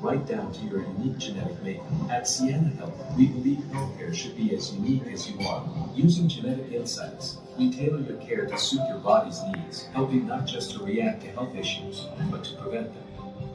right down to your unique genetic makeup. At Sienna Health, we believe healthcare should be as unique as you are. Using genetic insights, we tailor your care to suit your body's needs, helping not just to react to health issues, but to prevent them.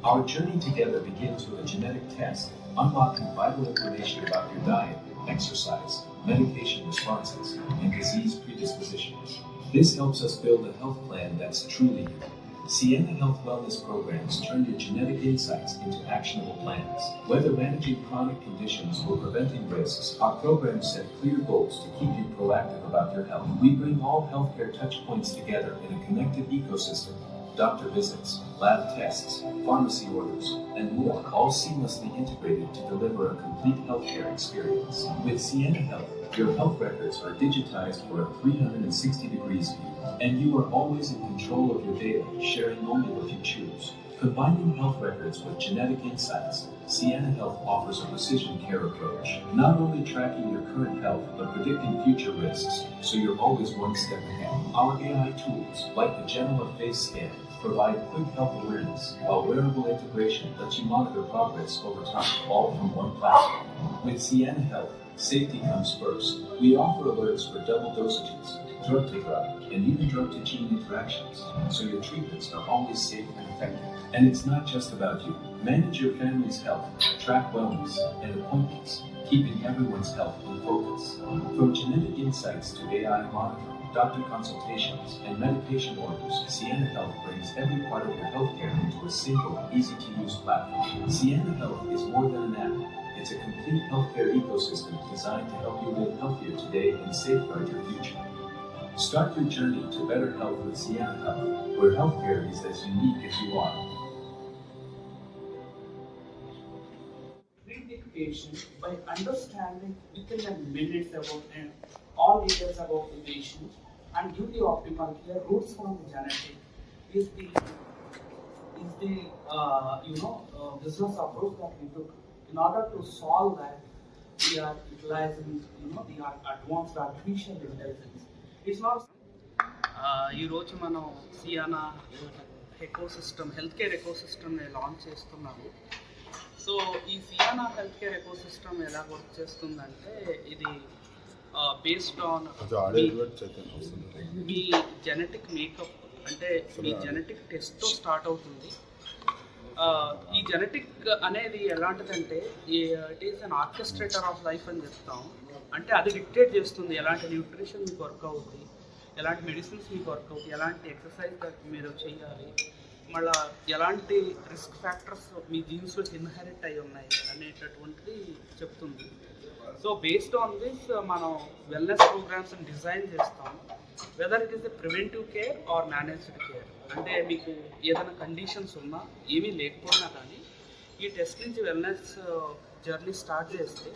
Our journey together begins with a genetic test, unlocking vital information about your diet, exercise, medication responses, and disease predispositions. This helps us build a health plan that's truly you. Sienna Health Wellness programs turn your genetic insights into actionable plans. Whether managing chronic conditions or preventing risks, our programs set clear goals to keep you proactive about your health. We bring all healthcare touchpoints together in a connected ecosystem doctor visits, lab tests, pharmacy orders, and more, all seamlessly integrated to deliver a complete healthcare experience. With Sienna Health, your health records are digitized for a 360 degrees view, and you are always in control of your data, sharing only what you choose. Combining health records with genetic insights, Sienna Health offers a precision care approach, not only tracking your current health, but predicting future risks, so you're always one step ahead. Our AI tools, like the Genoa Face Scan, provide quick health awareness, while wearable integration lets you monitor progress over time, all from one platform. With Sienna Health, safety comes first. We offer alerts for double dosages, drug to drug, and even drug to gene interactions, so your treatments are always safe and effective. And it's not just about you. Manage your family's health, track wellness, and appointments, keeping everyone's health in focus. From genetic insights to AI monitoring, doctor consultations, and medication orders, Sienna Health brings every part of your healthcare into a single, easy-to-use platform. Sienna Health is more than an app. It's a complete healthcare ecosystem designed to help you live healthier today and safeguard your future. Start your journey to better health with Sienna Health, where healthcare is as unique as you are. the patient by understanding within a minute about uh, all details about the patient and give the optimal care roots from the genetic is the is the uh, you know uh, business approach that we took in order to solve that we are utilizing you know the advanced artificial intelligence. It's not ఈరోజు మనం Siana ecosystem health care ఎకో సిస్టమ్ని launch చేస్తున్నాము. So ఈ Siana health care ecosystem ఎలా work చేస్తుందంటే ఇది based on మీ జెనెటిక్ మేకప్ అంటే మీ జెనెటిక్ టెస్ట్తో స్టార్ట్ అవుతుంది. ఈ జెనెటిక్ అనేది ఎలాంటిదంటే it is an orchestrator of life అని చెప్తాం. అంటే అది డిక్టేట్ చేస్తుంది ఎలాంటి న్యూట్రిషన్ మీకు వర్క్ అవుతుంది ఎలాంటి మెడిసిన్స్ మీకు వర్క్ అవుతాయి ఎలాంటి ఎక్సర్సైజ్ మీరు చేయాలి. మళ్ళా ఎలాంటి రిస్క్ ఫ్యాక్టర్స్ మీ జీన్స్లో ఇన్హెరిట్ అయి ఉన్నాయి అనేటటువంటిది చెప్తుంది. సో బేస్డ్ ఆన్ దిస్ మనం వెల్నెస్ ప్రోగ్రామ్స్ డిజైన్ చేస్తాం whether it is a preventive care or managed care అంటే మీకు ఏదైనా కండిషన్స్ ఉన్నా ఏమీ లేకపోయినా కానీ ఈ టెస్ట్ నుంచి వెల్నెస్ జర్నీ స్టార్ట్ చేస్తే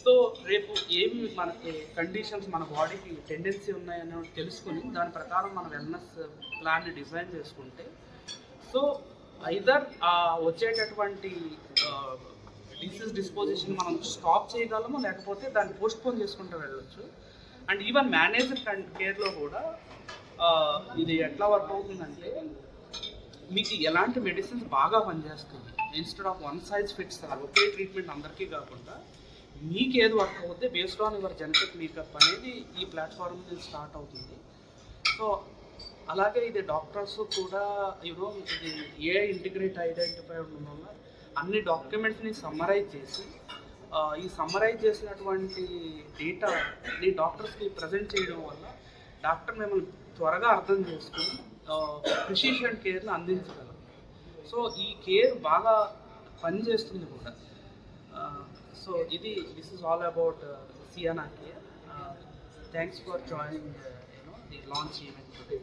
సో రేపు ఏమి మనకి కండిషన్స్ మన బాడీకి టెండెన్సీ ఉన్నాయని తెలుసుకుని దాని ప్రకారం మన వెల్నెస్ ప్లాన్ని డిజైన్ చేసుకుంటే సో ఐదర్ వచ్చేటటువంటి డిసీజ్ డిస్పోజిషన్ మనం స్టాప్ చేయగలము? లేకపోతే దాన్ని పోస్ట్పోన్ చేసుకుంటూ వెళ్ళొచ్చు. అండ్ ఈవెన్ మేనేజర్ కేర్లో కూడా ఇది ఎట్లా వర్క్ అవుతుందంటే మీకు ఎలాంటి మెడిసిన్స్ బాగా పనిచేస్తుంది instead of one size fits okay treatment అందరికీ కాకుండా మీకు ఏది వర్క్ అవుతే based on your genetic makeup అనేది ఈ ప్లాట్ఫామ్ స్టార్ట్ అవుతుంది. సో అలాగే ఇది డాక్టర్స్ కూడా యూనో ఇది ఏ ఇంటిగ్రేట్ ఐడెంటిఫై ఉండడం వల్ల అన్ని డాక్యుమెంట్స్ని సమ్మరైజ్ చేసి ఈ సమ్మరైజ్ చేసినటువంటి డేటాని డాక్టర్స్కి ప్రజెంట్ చేయడం వల్ల డాక్టర్ మిమ్మల్ని త్వరగా అర్థం చేసుకుని ప్రిసిషన్ కేర్ని అందించగలం సో ఈ కేర్ బాగా పనిచేస్తుంది కూడా. సో ఇది this is all about సియానా care thanks for joining you know the launch event today